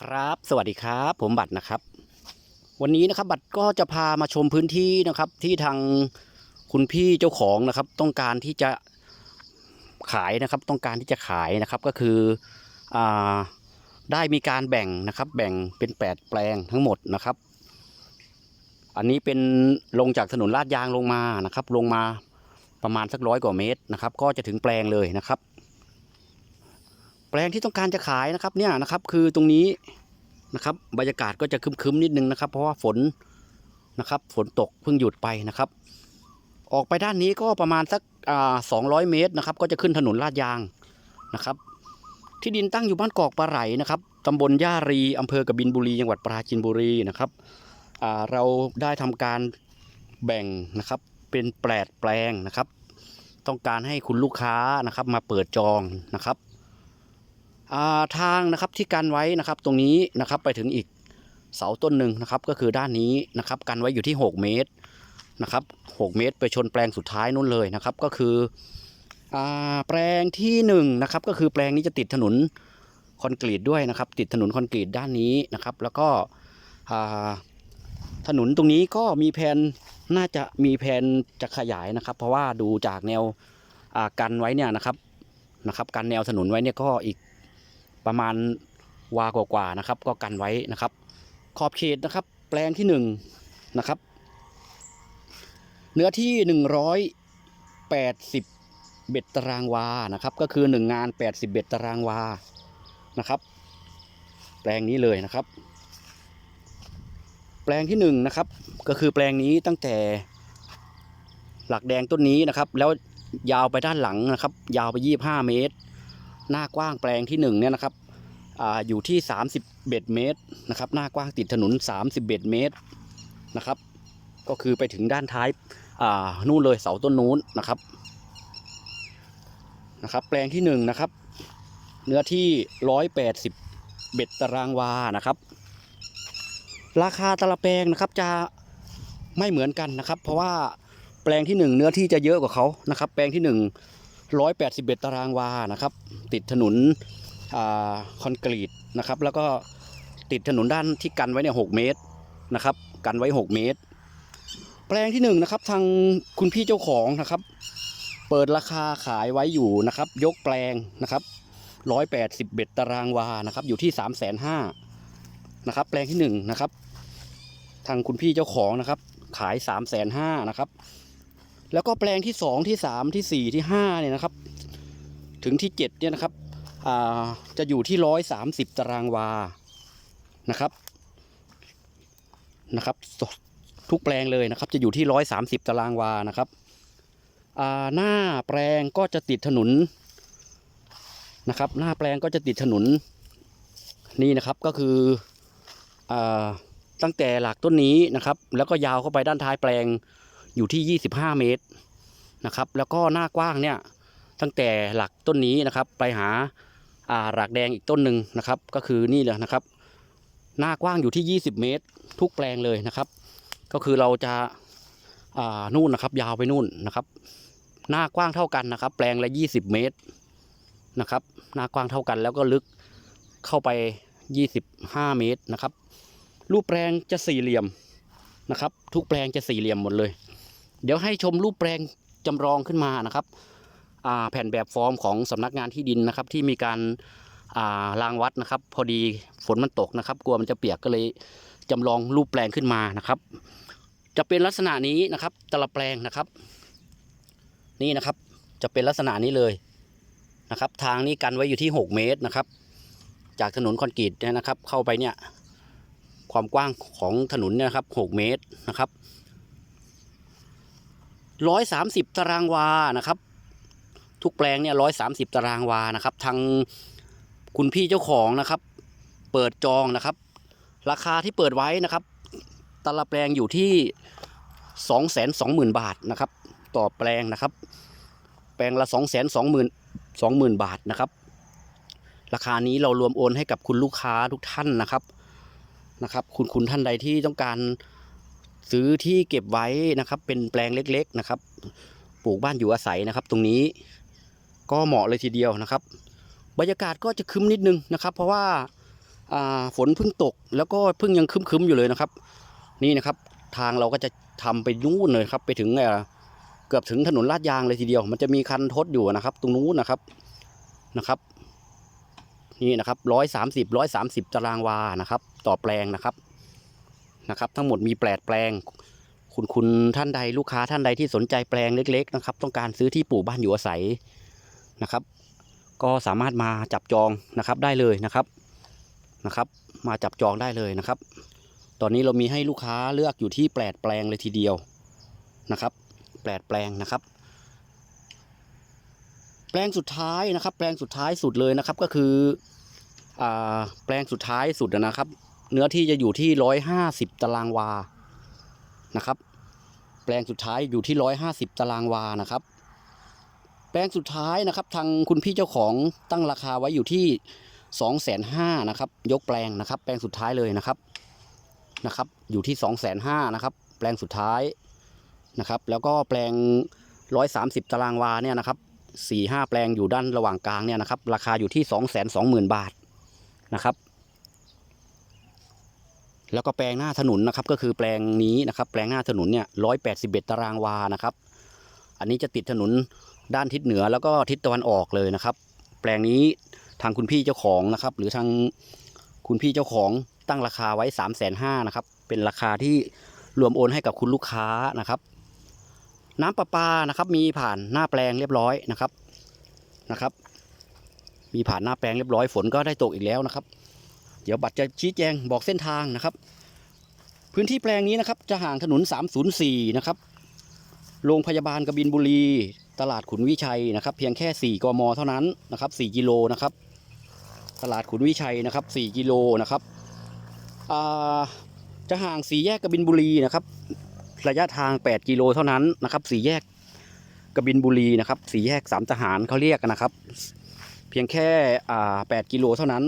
ครับ สวัสดีครับ ผมบัตรนะครับ วันนี้นะครับบัตรก็จะพามาชมพื้นที่นะครับ ที่ทางคุณพี่เจ้าของนะครับ ต้องการที่จะขายนะครับ ต้องการที่จะขายนะครับก็คืออได้มีการแบ่งนะครับ แบ่งเป็นแปดแปลงทั้งหมดนะครับ อันนี้เป็นลงจากถนนลาดยางลงมานะครับ ลงมาประมาณสักร้อยกว่าเมตรนะครับ ก็จะถึงแปลงเลยนะครับ แปลงที่ต้องการจะขายนะครับเนี่ยนะครับ คือตรงนี้นะครับ บรรยากาศก็จะคึมๆนิดนึงนะครับ เพราะว่าฝนนะครับ ฝนตกเพิ่งหยุดไปนะครับ ออกไปด้านนี้ก็ประมาณสักสองร้อยเมตรนะครับ ก็จะขึ้นถนนลาดยางนะครับ ที่ดินตั้งอยู่บ้านกอกปลาไหลนะครับตำบลย่ารีอำเภอกบินบุรีจังหวัดปราจีนบุรีนะครับอ่าเราได้ทำการแบ่งนะครับเป็นแปดแปลงนะครับ ต้องการให้คุณลูกค้านะครับมาเปิดจองนะครับ ทางนะครับที่กันไว้นะครับตรงนี้นะครับไปถึงอีกเสาต้นหนึ่งนะครับก็คือด้านนี้นะครับกันไว้อยู่ที่ 6 เมตรนะครับ6เมตร ไปชนแปลงสุดท้ายนู่นเลยนะครับก็คืออแปลงที่1นงนะครับก็คือแปลงนี้จะติดถนนคอนกรีตด้วยนะครับ ติดถนนคอนกรีตด้านนี้นะครับ แล้วก็ถนนตรงนี้ก็มีแผนน่าจะมีแผนจะขยายนะครับ เพราะว่าดูจากแนวกันไว้เนี่ยนะครับนะครับกันแนวถนนไว้เนี่ยก็อีก ประมาณวากว่าๆนะครับ ก็กันไว้นะครับ ขอบเขตนะครับ แปลงที่หนึ่งนะครับ เนื้อที่หนึ่งร้อยแปดสิบเบ็ดตารางวานะครับ ก็คือหนึ่งงานแปดสิบเบ็ดตารางวานะครับ แปลงนี้เลยนะครับ แปลงที่หนึ่งนะครับ ก็คือแปลงนี้ตั้งแต่หลักแดงต้นนี้นะครับ แล้วยาวไปด้านหลังนะครับ ยาวไปยี่ห้าเมตร หน้ากว้างแปลงที่1เนี่ยนะครับออยู่ที่30เบ็ดเมตรนะครับ หน้ากว้างติดถนน30เบ็ดเมตรนะครับ ก็คือไปถึงด้านท้ายานู่นเลยเสาต้นนู้นนะครับนะครับ แปลงที่1นะครับ เนื้อที่ 180เบ็ดตารางวานะครับ ราคาแต่ละแปลงนะครับจะไม่เหมือนกันนะครับ เพราะว่าแปลงที่ 1 เนื้อที่จะเยอะกว่าเขานะครับ แปลงที่ 1 181 ตารางวานะครับ ติดถนนอคอนกรีตนะครับ แล้วก็ติดถนนด้านที่กันไว้เนี่ยหเมตรนะครับ กันไว้ 6 เมตร แปลงที่1นงนะครับทางคุณพี่เจ้าของนะครับ เปิดราคาขายไว้อยู่นะครับ ยกแปลงนะครับ180เบ็ดตารางวานะครับ อยู่ที่ 3 5 0 0 0นะครับ แปลงที่1นะครับ ทางคุณพี่เจ้าของนะครับ ขาย 3 5 0 0 0นะครับ แล้วก็แปลงที่ 2 ที่ 3 ที่ 4 ที่5เนี่ยนะครับ ถึงที่ 7 เนี่ยนะครับจะอยู่ที่ 130 ตารางวานะครับนะครับทุกแปลงเลยนะครับ จะอยู่ที่ 130 ตารางวานะครับหน้าแปลงก็จะติดถนนนะครับ หน้าแปลงก็จะติดถนนนี่นะครับก็คืออตั้งแต่หลักต้นนี้นะครับ แล้วก็ยาวเข้าไปด้านท้ายแปลง อยู่ที่ 25 เมตรนะครับแล้วก็หน้ากว้างเนี่ยตั้งแต่หลักต้นนี้นะครับไปหาอ่าหลักแดงอีกต้นหนึ่งนะครับ ก็คือนี่เลยนะครับ หน้ากว้างอยู่ที่ 20 เมตร ทุกแปลงเลยนะครับ ก็คือเราจะอ่านู่นนะครับ ยาวไปนู่นนะครับ หน้ากว้างเท่ากันนะครับ แปลงละ 20 เมตรนะครับ หน้ากว้างเท่ากันแล้วก็ลึกเข้าไป 25 เมตรนะครับ รูปแปลงจะสี่เหลี่ยมนะครับ ทุกแปลงจะสี่เหลี่ยมหมดเลย เดี๋ยวให้ชมรูปแปลงจำลองขึ้นมานะครับแผ่นแบบฟอร์มของสำนักงานที่ดินนะครับ ที่มีการารางวัดนะครับ พอดีฝนมันตกนะครับ กลัวมันจะเปียกก็เลยจำลองรูปแปลงขึ้นมานะครับ จะเป็นลักษณะนี้นะครับตละแปลงนะครับ นี่นะครับจะเป็นลักษณะนี้เลยนะครับ ทางนี้กันไว้อยู่ที่ 6 เมตรนะครับ จากถนนคอนกรีตนะครับ เข้าไปเนี่ยความกว้างของถนนเนี่ยนะครับ 6 เมตรนะครับ 130ตารางวานะครับ ทุกแปลงเนี่ย130ตารางวานะครับ ทางคุณพี่เจ้าของนะครับ เปิดจองนะครับ ราคาที่เปิดไว้นะครับตารางแปลงอยู่ที่220,000บาทนะครับ ต่อแปลงนะครับ แปลงละ220,000 20,000บาทนะครับ ราคานี้เรารวมโอนให้กับคุณลูกค้าทุกท่านนะครับนะครับ คุณคุณท่านใดที่ต้องการ ซื้อที่เก็บไว้นะครับ เป็นแปลงเล็ก ๆนะครับ ปลูกบ้านอยู่อาศัยนะครับ ตรงนี้ก็เหมาะเลยทีเดียวนะครับ บรรยากาศก็จะคึมนิดนึงนะครับ เพราะว่าฝนเพิ่งตก แล้วก็เพิ่งยังคึมๆอยู่เลยนะครับ นี่นะครับ ทางเราก็จะทำไปนู่นเลยครับ ไปถึงเอ่อเกือบถึงถนนลาดยางเลยทีเดียว มันจะมีคันทดอยู่นะครับ ตรงนู้นนะครับนะครับนี่นะครับร้อยสามสิบร้อยสามสิบตารางวานะครับ ต่อแปลงนะครับ นะครับ ทั้งหมดมีแปดแปลง คุณคุณท่านใดลูกค้าท่านใดที่สนใจแปลงเล็ก ๆ นะครับ ต้องการซื้อที่ปลูกบ้านอยู่อาศัยนะครับ ก็สามารถมาจับจองนะครับได้เลยนะครับนะครับ มาจับจองได้เลยนะครับ ตอนนี้เรามีให้ลูกค้าเลือกอยู่ที่แปดแปลงเลยทีเดียวนะครับแปดแปลงนะครับ แปลงสุดท้ายนะครับ แปลงสุดท้ายสุดเลยนะครับก็คืออ่าแปลงสุดท้ายสุดนะครับ เนื้อที่จะอยู่ที่ร้อยห้าสิบตารางวานะครับ แปลงสุดท้ายอยู่ที่ร้อยห้าสิบตารางวานะครับ แปลงสุดท้ายนะครับ ทางคุณพี่เจ้าของตั้งราคาไว้อยู่ที่สองแสนห้านะครับ ยกแปลงนะครับ แปลงสุดท้ายเลยนะครับนะครับ อยู่ที่สองแสนห้านะครับ แปลงสุดท้ายนะครับ แล้วก็แปลงร้อยสามสิบตารางวาเนี่ยนะครับสี่ห้าแปลงอยู่ด้านระหว่างกลางเนี่ยนะครับ ราคาอยู่ที่สองแสนสองหมื่นบาทนะครับ แล้วก็แปลงหน้าถนนนะครับก็คือแปลงนี้นะครับแปลงหน้าถนนเนี่ยร้อยแปดสิบเอ็ดตารางวานะครับ อันนี้จะติดถนนด้านทิศเหนือแล้วก็ทิศตะวันออกเลยนะครับ แปลงนี้ทางคุณพี่เจ้าของนะครับ หรือทางคุณพี่เจ้าของตั้งราคาไว้3ามแสนห้านะครับ เป็นราคาที่รวมโอนให้กับคุณลูกค้านะครับ น้ำประปานะครับมีผ่านหน้าแปลงเรียบร้อยนะครับนะครับ มีผ่านหน้าแปลงเรียบร้อยฝนก็ได้ตกอีกแล้วนะครับ เดี๋ยวบัตรจะชี้แจงบอกเส้นทางนะครับ พื้นที่แปลงนี้นะครับ จะห่างถนน 304 นะครับ โรงพยาบาลกบินบุรี ตลาดขุนวิชัยนะครับ เพียงแค่ 4กมเท่านั้นนะครับ 4 กิโลนะครับ ตลาดขุนวิชัยนะครับ 4 กิโลนะครับจะห่างสี่แยกกบินบุรีนะครับ ระยะทาง 8 กิโลเท่านั้นนะครับสี่แยกกบินบุรีนะครับสี่แยกสามทหารเขาเรียกกันนะครับ เพียงแค่อ่า8กิโลเท่านั้น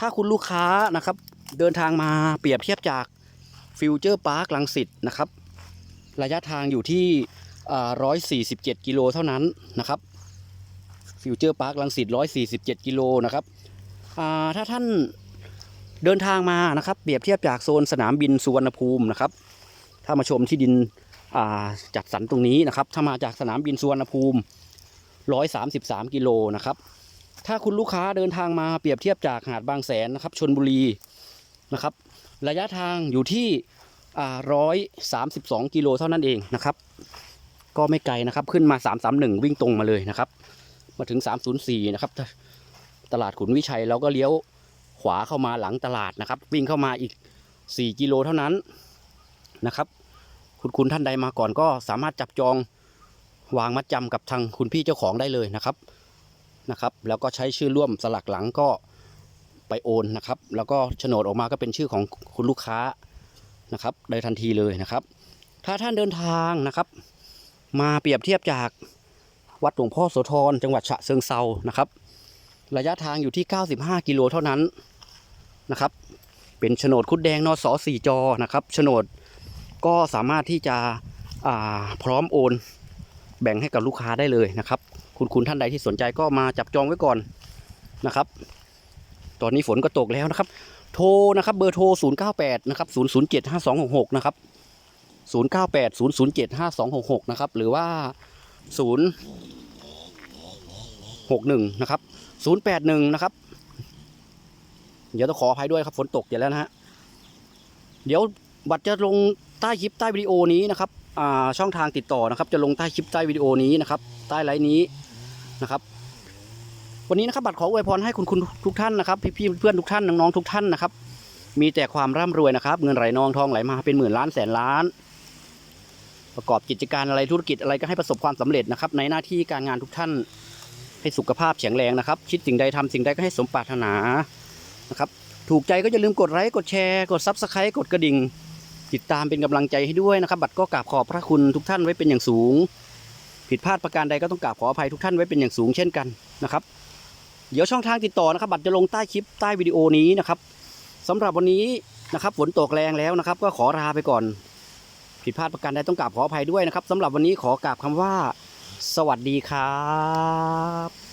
ถ้าคุณลูกค้านะครับ เดินทางมาเปรียบเทียบจากฟิวเจอร์พาร์คลังสิตนะครับ ระยะทางอยู่ที่ร้อยสี่สิบเจ็ดกิโลเท่านั้นนะครับฟิวเจอร์พาร์คลังสิตร้อยสี่สิบเจ็ดกิโลนะครับถ้าท่านเดินทางมานะครับ เปรียบเทียบจากโซนสนามบินสุวรรณภูมินะครับ ถ้ามาชมที่ดินจัดสรรตรงนี้นะครับ ถ้ามาจากสนามบินสุวรรณภูมิร้อยสามสิบสามกิโลนะครับ ถ้าคุณลูกค้าเดินทางมาเปรียบเทียบจากหาดบางแสนนะครับชนบุรีนะครับ ระยะทางอยู่ที่ร้อยสามสิบสองกิโลเท่านั้นเองนะครับ ก็ไม่ไกลนะครับขึ้นมา331วิ่งตรงมาเลยนะครับ มาถึง304นย์สี่นะครับตลาดขุนวิชัยเราก็เลี้ยวขวาเข้ามาหลังตลาดนะครับ วิ่งเข้ามาอีก4กิโลเท่านั้นนะครับ คุณคุณท่านใดมาก่อนก็สามารถจับจองวางมัดจำกับทางคุณพี่เจ้าของได้เลยนะครับ นะครับแล้วก็ใช้ชื่อร่วมสลักหลังก็ไปโอนนะครับ แล้วก็โฉนดออกมาก็เป็นชื่อของคุณลูกค้านะครับได้ทันทีเลยนะครับ ถ้าท่านเดินทางนะครับ มาเปรียบเทียบจากวัดหลวงพ่อโสธรจังหวัดฉะเชิงเซานะครับ ระยะทางอยู่ที่ 95 กิโลเท่านั้นนะครับ เป็นโฉนดคุดแดงนสสี่จอนะครับโฉนดก็สามารถที่จะพร้อมโอน แบ่งให้กับลูกค้าได้เลยนะครับ คุณคุณท่านใดที่สนใจก็มาจับจองไว้ก่อนนะครับ ตอนนี้ฝนก็ตกแล้วนะครับ โทรนะครับเบอร์โทร 098 นะครับ 007 5266 นะครับ 098 007 5266 นะครับ หรือว่า 061 นะครับ 081 นะครับ เดี๋ยวต้องขออภัยด้วยครับฝนตกอยู่แล้วนะฮะ เดี๋ยวบัตรจะลงใต้คลิปใต้วิดีโอนี้นะครับอ่าช่องทางติดต่อนะครับ จะลงใต้คลิปใต้วิดีโอนี้นะครับ ใต้ไลน์นี้ นะครับวันนี้นะครับบัตรขออวยพรให้คุณคุณทุกท่านนะครับพี่ๆเพื่อนทุกท่านน้องๆทุกท่านนะครับมีแต่ความร่ำรวยนะครับ เงินไหลนองทองไหลมาเป็นหมื่นล้านแสนล้าน ประกอบกิจการอะไรธุรกิจอะไรก็ให้ประสบความสำเร็จนะครับ ในหน้าที่การงานทุกท่านให้สุขภาพแข็งแรงนะครับ คิดสิ่งใดทำสิ่งใดก็ให้สมปรารถนานะครับ ถูกใจก็อย่าลืมกดไลค์กดแชร์กดซับสไครต์กดกระดิ่ง ติดตามเป็นกำลังใจให้ด้วยนะครับ บัตรก็กราบขอบพระคุณทุกท่านไว้เป็นอย่างสูง ผิดพลาดประการใดก็ต้องกราบขออภัยทุกท่านไว้เป็นอย่างสูงเช่นกันนะครับ เดี๋ยวช่องทางติดต่อนะครับ บัตรจะลงใต้คลิปใต้วิดีโอนี้นะครับสำหรับวันนี้นะครับฝนตกแรงแล้วนะครับ ก็ขอลาไปก่อน ผิดพลาดประการใดต้องกราบขออภัยด้วยนะครับสำหรับวันนี้ขอกราบคำว่า สวัสดีครับ